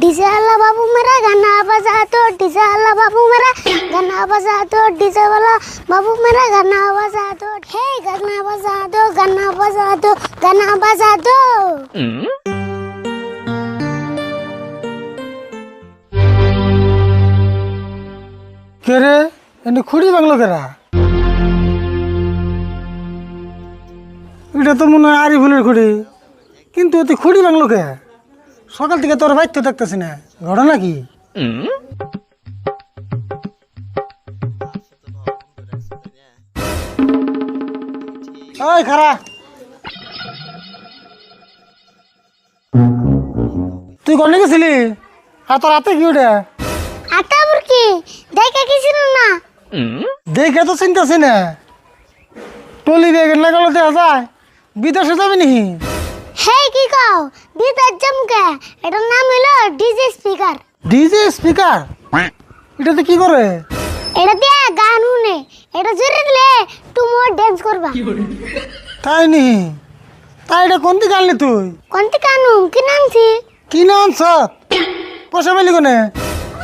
DJ वाला बाबू मेरा गाना बजा दो डीजे वाला बाबू मेरा गाना बजा दो डीजे वाला बाबू मेरा गाना बजा दो हे गाना बजा दो गाना बजा दो गाना बजा दो কে রে এনে খুঁড়ি বাংলো কেরা এটা তো মনে হয় আরি ফুলের খুঁড়ি কিন্তু এতে খুঁড়ি বাংলো কে সকাল থেকে তোর বাইতে দেখতেছি না। ঘটনা কি? ওই খারা। তুই কনে গেছিলি? আর তোর হাতে কি ওটা? আটা বুরকি দেখে কিছু না? দেখে তো চিন্তাছি না। টলি ব্যাগ না গেলে দেখা যায়। বিদেশে যাবি নাকি? কি কও? বিদার জমকে এটার নাম হলো ডিজে স্পিকার। DJ speaker? এটাতে কি করে? এটা দিয়ে গান শুনে। এটা জোরে দিলে তুমি ড্যান্স করবা। তাই নি? তাই এটা কোন দিকে আনলি তুই? কোনটি কানু কি নামছি? কি নাম সত পয়সা পেলি কোনে?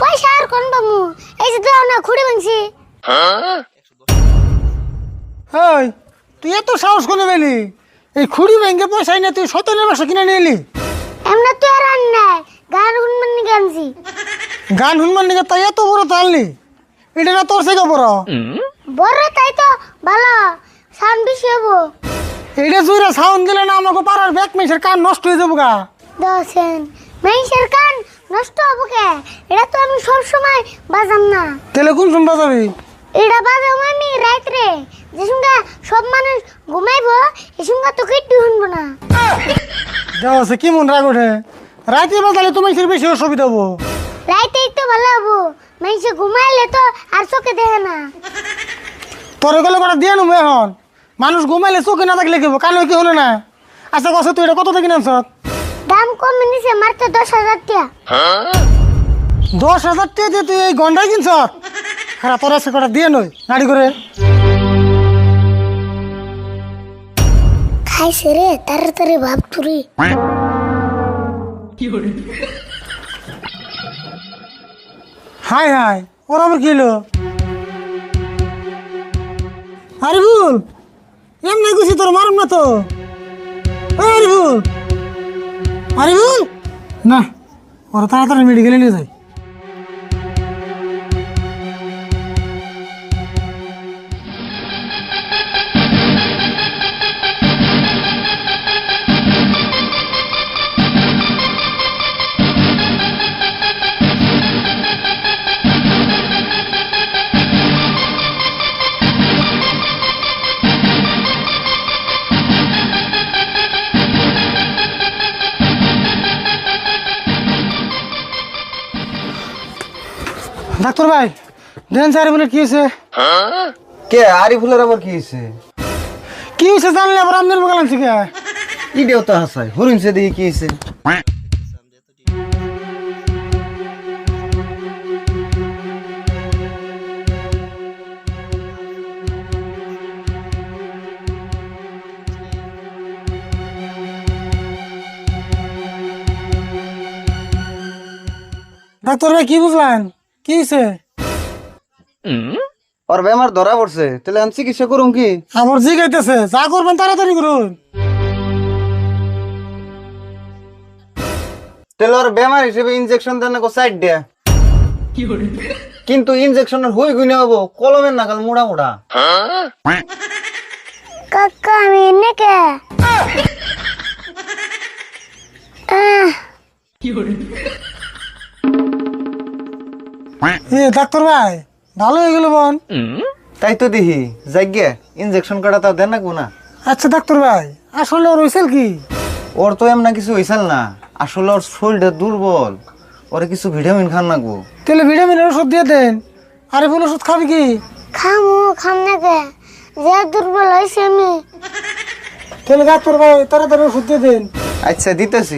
পয়সা আর কোন বামু এই যে দাও না খুঁড়ে ভাঙছি ওই তুই এত সাহস কোনে পেলি এই খুঁড়ি ব্যাংকে পয়সা নিয়ে তুই সতেনের বাসা কিনে নিয়ে এলি? এমন তো আর আন নাই গান শুনবেন নি গানছি গান শুনবার নিকে তাই এত বড় তো আনলি? এটা না তোর থেকে বড়? বড় তাই তো ভালো সাউন্ড বেশি হব। এটা জুড়ে সাউন্ড দিলে না আমাকে পাড়ার ব্যাক মেসের কান নষ্ট হয়ে যাব গা দশেন মেইসের কান নষ্ট হব কে? এটা তো আমি সব সময় বাজাম না। তাহলে কোন শুনবা যাবি এটা বাজাম আমি রাত্রে যে সঙ্গে সব মানুষ ঘুমাইবো এই সঙ্গে তো কিট্টু শুনব না। দেওয়া আছে কি মন রাগ ওঠে? রাতে বাজালে তোমার বেশি অসুবিধা হব। রাইতেই তো ভালো হব। মেইসে ঘুমাইলে তো আর চোখে দেখে না। তোর গেলে কটা দিয়ে নেব এখন? মানুষ ঘুমাইলে চোখে না থাকলে কেবো কানে কি হলো না? আচ্ছা কছে তুই এটা কত থেকে নামছ দাম কম নিছে মাত্র দশ হাজার টাকা দশ হাজার টাকা দিয়ে তুই এই গন্ডাই কিনছ? খারাপ তোর আছে কটা দিয়ে নই নাড়ি করে। খাইছে রে তাড়াতাড়ি ভাব তুরি। হাই হাই ওর আবার কি হলো? আরে ভুল এমনি গুছি তোর মারুম না তো। ওই আরে ভুল আরে ভুল। না ওরা তাড়াতাড়ি মেডিকেলে নিয়ে যায়। ডাক্তার ভাই দেন স্যার বলে কি হয়েছে? কে আরিফুলের আবার কি হয়েছে? কি হয়েছে জানলে আবার আমদের বগালাম থেকে ইডিও তো হাসাই হরিণছে দেখি কি হয়েছে? ডাক্তার ভাই কি বুঝলেন? কি হয়েছে ওর বেমার ধরা পড়ছে তাহলে আমি চিকিৎসা করুম কি? আমার জিগাইতেছে যা করবেন তাড়াতাড়ি করুন। তাহলে ওর বেমার হিসেবে ইনজেকশন দেন না সাইড দেয়া। কিন্তু ইনজেকশনের হই গুনে হব কলমের নাগাল মোড়া মোড়া। কাকা আমি এনে কে? আহ, এ ডাক্তার ভাই ভালো হয়ে গেল বোন। তাই তো দেখি যাইগে ইনজেকশন কাটা তাও দেন না। কোনা আচ্ছা ডাক্তার ভাই আসলে ওর হয়েছিল কি? ওর তো এমন কিছু হয়েছিল না আসলে ওর শরীরটা দুর্বল ওরে কিছু ভিটামিন খান লাগবো তাহলে ভিটামিনের ওষুধ দিয়ে দেন আরে আরিফুল ওষুধ খাবি কি? খামু খাম না কে যে দুর্বল হয়েছে আমি। তাহলে ডাক্তার ভাই তাড়াতাড়ি ওষুধ দিয়ে দেন। আচ্ছা দিতেছি।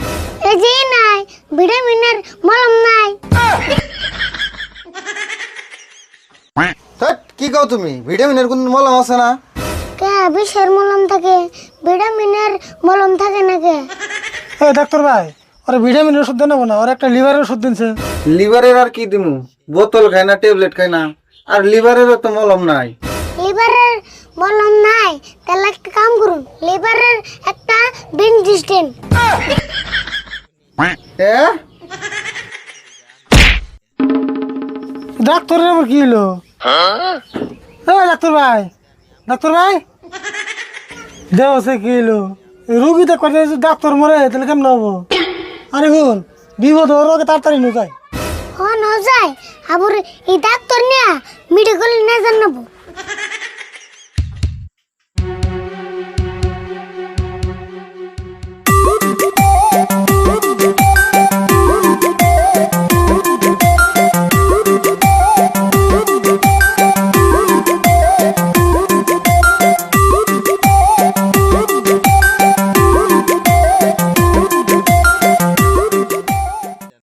যে নাই ভিটামিনের মলম নাই। ধ্যাৎ, কি কও তুমি? ভিটামিনের কোন মলম আছে না? কে বিষের মলম থাকে ভিটামিনের মলম থাকে না কে এই ডাক্তার ভাই ওরা ভিটামিনের ওষুধ দেন না ওর একটা লিভারের ওষুধ দিনছে। লিভারের আর কি দিমু? বোতল খাই না ট্যাবলেট খাই না আর লিভারেরও তো মলম নাই। লিভারের মলম নাই তাহলে একটা কাম করুন লিভারের একটা বেঞ্জিস এ? ডাক্তারের আবার কি হলো? এই ডাক্তার ভাই। ডাক্তার ভাই? দেও সে কি হলো? রুগী তো করে ডাক্তার মরে তাহলে কেমন হব? আরে বল বিপদ ওর আগে তাড়াতাড়ি নো যায়। হন যায়? আবার এই ডাক্তার নিয়ে? না